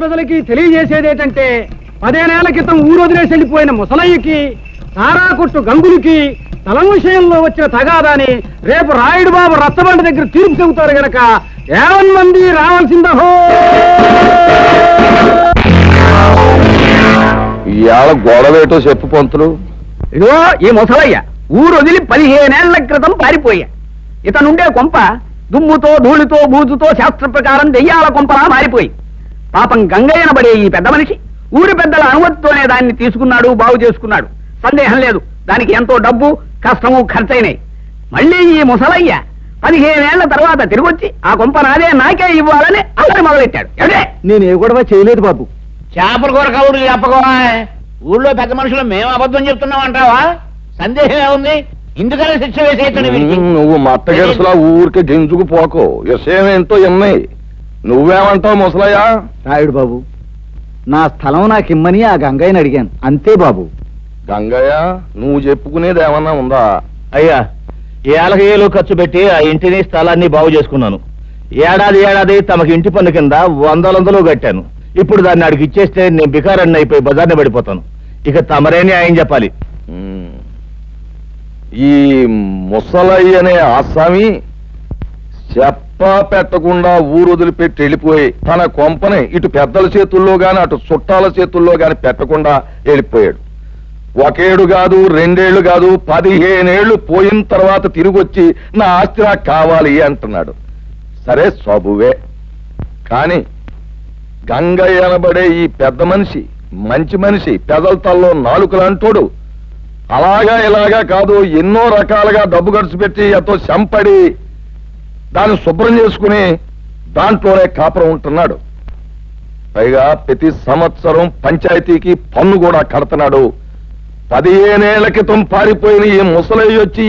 ప్రజలకి తెలియజేసేది ఏంటంటే పదేనేళ్ళ క్రితం ఊరు వదిలేసి వెళ్ళిపోయిన ముసలయ్యకి తారా కొట్టు గంగులకి తలం విషయంలో వచ్చిన తగాదాని రేపు రాయుడు బాబు రచ్చబండ దగ్గర తీర్పు చెబుతారు గనక ఏవన్ మంది రావాల్సిందహో ఇవాళ గొడవేటో చెప్పు పంతులు. ఇదిగో ఈ ముసలయ్య ఊరు వదిలి పదిహేనేళ్ళ క్రితం పారిపోయా. ఇతనుండే కొంప దుమ్ముతో ధూళితో బూజుతో శాస్త్ర ప్రకారం దెయ్యాల కొంపలా మారిపోయి. పాపం గంగయ్యనబడే ఈ పెద్ద మనిషి ఊరి పెద్దల అనుమతితోనే దాన్ని తీసుకున్నాడు బాగు చేసుకున్నాడు. సందేహం లేదు. దానికి ఎంతో డబ్బు కష్టము ఖర్చయినాయి మళ్ళీ ఈ ముసలయ్య పదిహేనేళ్ళ తర్వాత తిరిగొచ్చి ఆ కొంప నాదే నాకే ఇవ్వాలని అల్లరి మొదలెట్టాడు. ఎవడే నేను ఏ గొడవ చేయలేదు బాబు. చేపల కూర కబుర్లు చెప్పకోవా ఊళ్ళో పెద్ద మనుషులు మేము అబద్ధం చెప్తున్నాం అంటావా సందేహం ఏముంది? ఇందుకనే శిక్ష వేసేయటండి వీడికి. నువ్వు మట్ట గెలుసులా ఊరికే గింజుకు పోకు. విషయం ఏంటో ఎన్నాయి నువ్వేమంటావు ముసలయ్యా? రాయుడు బాబు నా స్థలం నాకు ఇమ్మని ఆ గంగయ్యని అడిగాను. అంతే బాబు. గంగయ్య నువ్వు చెప్పుకునేది ఏమన్నా ఉందా? అయ్యా ఏళ్ళు ఖర్చు పెట్టి ఆ ఇంటిని స్థలాన్ని బాగు చేసుకున్నాను. ఏడాది ఏడాది తమకి ఇంటి పన్ను కింద వందలందరూ కట్టాను. ఇప్పుడు దాన్ని అడిగి ఇచ్చేస్తే నేను బికారాన్ని అయిపోయి బజార్ని పడిపోతాను. ఇక తమరే న్యాయం చెప్పాలి. ఉమ్. ఈ ముసలయ్య అనే ఆసామి చెప్ప పెట్టకుండా ఊరు వదిలిపెట్టి వెళ్ళిపోయి తన కొంపని ఇటు పెద్దల చేతుల్లో గాని అటు చుట్టాల చేతుల్లో గాని పెట్టకుండా వెళ్ళిపోయాడు. ఒకేడు కాదు రెండేళ్ళు కాదు పదిహేనేళ్ళు పోయిన తర్వాత తిరిగి వచ్చి నా ఆస్తి నాకు కావాలి అంటున్నాడు. సరే సబువే. కానీ గంగయ్య అనబడే ఈ పెద్ద మనిషి మంచి మనిషి పెదల తల్లో నాలుకలంటోడు అలాగా ఇలాగా కాదు ఎన్నో రకాలుగా డబ్బు ఖర్చు పెట్టి ఎంతో చంపడి దాన్ని శుభ్రం చేసుకుని దాంట్లోనే కాపురం ఉంటున్నాడు. పైగా ప్రతి సంవత్సరం పంచాయతీకి పన్ను కూడా కడుతున్నాడు. పదిహేనేళ్ళ క్రితం పారిపోయిన ఈ ముసలయ్య వచ్చి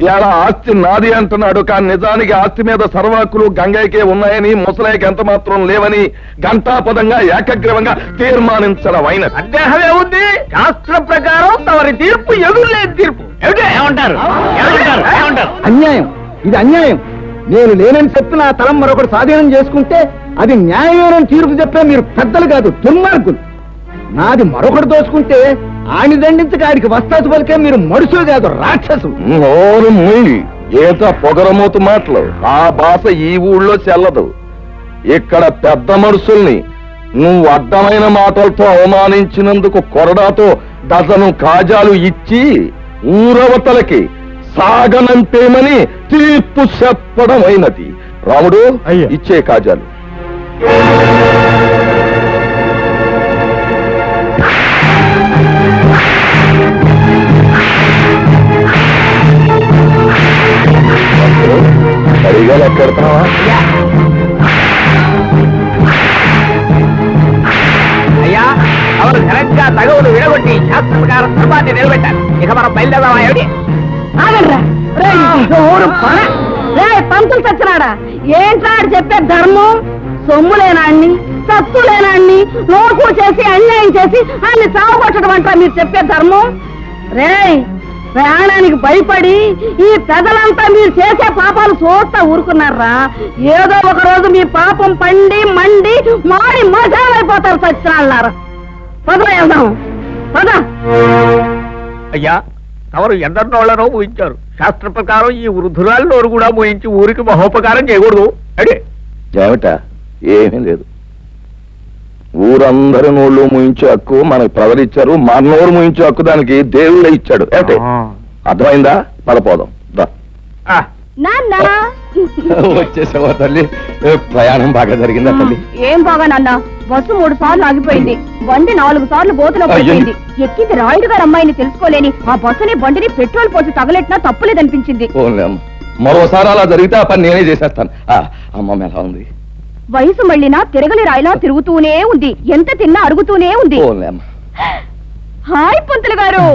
ఇలా ఆస్తి నాది అంటున్నాడు కానీ నిజానికి ఆస్తి మీద సర్వాకులు గంగయ్యకే ఉన్నాయని ముసలయ్యకి ఎంత మాత్రం లేవని ఘంటాపదంగా ఏకగ్రీవంగా తీర్మానించడం సందేహమే ఉంది శాస్త్ర ప్రకారం తమరి తీర్పు ఎదురులేని తీర్పు. ఏమిటి? ఏమంటారు? ఏమంటారు? ఏమంటారు? అన్యాయం. ఇది అన్యాయం. నేను లేనని చెప్పి నా తలం మరొకటి స్వాధీనం చేసుకుంటే అది న్యాయమేనని తీర్పు చెప్పే మీరు పెద్దలు కాదు దుర్మార్గులు. నాది మరొకటి దోచుకుంటే ఆని దండించక ఆడికి వస్తాసు పలికే మీరు మనుషులు కాదు రాక్షసులు నోరు పొగరమూతు మాటలు. ఆ భాష ఈ ఊళ్ళో చెల్లదు. ఇక్కడ పెద్ద మనుషుల్ని నువ్వు అడ్డమైన మాటలతో అవమానించినందుకు కొరడాతో డజను కాజాలు ఇచ్చి ఊరవతలకి సాగనంపేమని తీర్పు చెప్పడమైనది. రాముడు అయ్యా. ఇచ్చే కాజాలు. సరిగా లెక్కెడతావా అయ్యా అవరు ఘనంగా తగవులు విడగొట్టి శాస్త్ర ప్రకారం ధర్మాన్ని నిలబెట్టారు. ఇక మనం బయలుదేరదామా ఏమిటి? ఆగండ్రా. రేయ్, ఇది ఊరు పన. రేయ్, పంతులు చచ్చినాడా ఏంట్రాడు చెప్పే ధర్మం? సొమ్ములేనాన్ని సత్తులేనాన్ని నోకు చేసి అన్యాయం చేసి అన్ని చావగొట్టడం అంటారా మీరు చెప్పే ధర్మం? రేయ్ ప్రాణానికి భయపడి ఈ పెదలంతా మీరు చేసే పాపాలు చూస్తా ఊరుకున్నారా? ఏదో ఒక రోజు మీ పాపం పండి మండి మాడి మజాలైపోతారు సచ్చినాళ్ళారా పద వెళ్దాం. పద. అయ్యా తమరు ఎందరినోళ్ళనో ఊహించారు. శాస్త్ర ప్రకారం ఈ వృద్ధురాలు నోరు కూడా మోయించి ఊరికి మహోపకారం చేయకూడదు. అడే. ఏమిటా ఏమీ లేదు. ఊరందరి నోళ్ళు ముయించే హక్కు మనకు ప్రజలిచ్చారు మన నోరు ముయించే హక్కు దానికి దేవుడే ఇచ్చాడు. ఏమిటి? అర్థమైందా? పదపోదాం దా. ఆ, నాన్న. వచ్చేసావా తల్లి? ప్రయాణం బాగా జరిగిందా తల్లి? ఏం బాగా నాన్న? బస్సు మూడు సార్లు ఆగిపోయింది. బండి నాలుగు సార్లు గోతులో పడిపోయింది. ఎక్కింది రాయుడు గారు అమ్మాయిని తెలుసుకోలేని ఆ బస్సుని బండిని పెట్రోల్ పోసి తగలెట్టినా తప్పులేదనిపించింది. అమ్మ. మరోసారి అలా జరిగితే ఆ పని నేనే చేసేస్తాను. ఆ, అమ్మమ్మ ఎలా ఉంది? వయసు మళ్ళినా తిరగలి రాయిలా తిరుగుతూనే ఉంది. ఎంత తిన్నా అరుగుతూనే ఉంది. హాయ్ పంతులు గారు.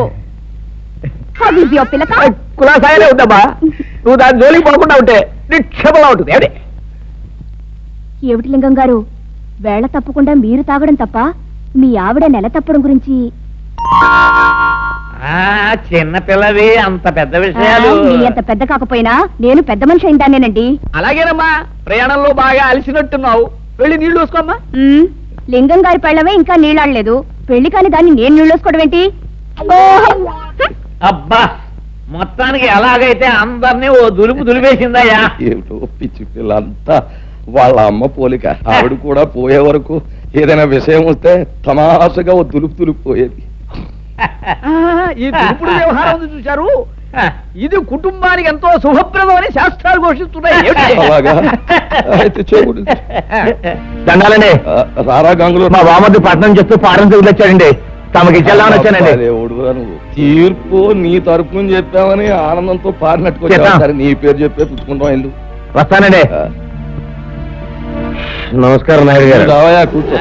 How is your పిల్లక కులాసాయనే ఉందమ్మా నువ్వు దాని జోలికి పడకుండా ఉంటే నిక్షేపంగా ఉంటుంది. ఏమిటి? ఏమిటి లింగం గారు? వేళ తప్పకుండా మీరు తాగడం తప్ప మీ ఆవిడ నెల తప్పడం గురించి చిన్న పిల్లవి అంత పెద్ద మీ అంత పెద్ద కాకపోయినా నేను పెద్ద మనిషి అయిందానేనండి అలాగేనమ్మా ప్రయాణంలో బాగా అలసినట్టున్నావు. వెళ్ళి నీళ్ళు చూసుకోమ్మా మ్మ్. లింగం గారి పెళ్ళవే ఇంకా నీళ్ళాడలేదు. పెళ్ళి కాని దాన్ని నేను నీళ్ళోసుకోవడం ఏంటి. అబ్బా మొత్తానికి ఎలాగైతే అందరినీ ఓ దులుపు దులిపేసిందయ్యా. ఏమిటో పిచ్చి పిల్లంతా. వాళ్ళ అమ్మ పోలిక. ఆవిడ కూడా పోయే వరకు ఏదైనా విషయం వస్తే తమాషగా ఓ దులుపు దులుపు పోయేది ఈ దురుపుడు వ్యవహారం ఉంది చూశారు. ఇది కుటుంబానికి ఎంతో శుభప్రదం అని శాస్త్రాలు ఘోషిస్తున్నాయి. దండాలండి రారా గంగులు. మా వామద్దు పట్నం చెప్తూ పారం వచ్చాడండి తమకి ఇచ్చేద్దామని వచ్చానండి. తీర్పు నీ తరపున చెప్పావని ఆనందంతో పారినట్టుకు వచ్చావు. చేద్దాం. సరే నీ పేరు చెప్పే పుచ్చుకుంటాం ఇల్లు వస్తానండి. నమస్కారం నాయుడు గారు. రావయా కూర్చో.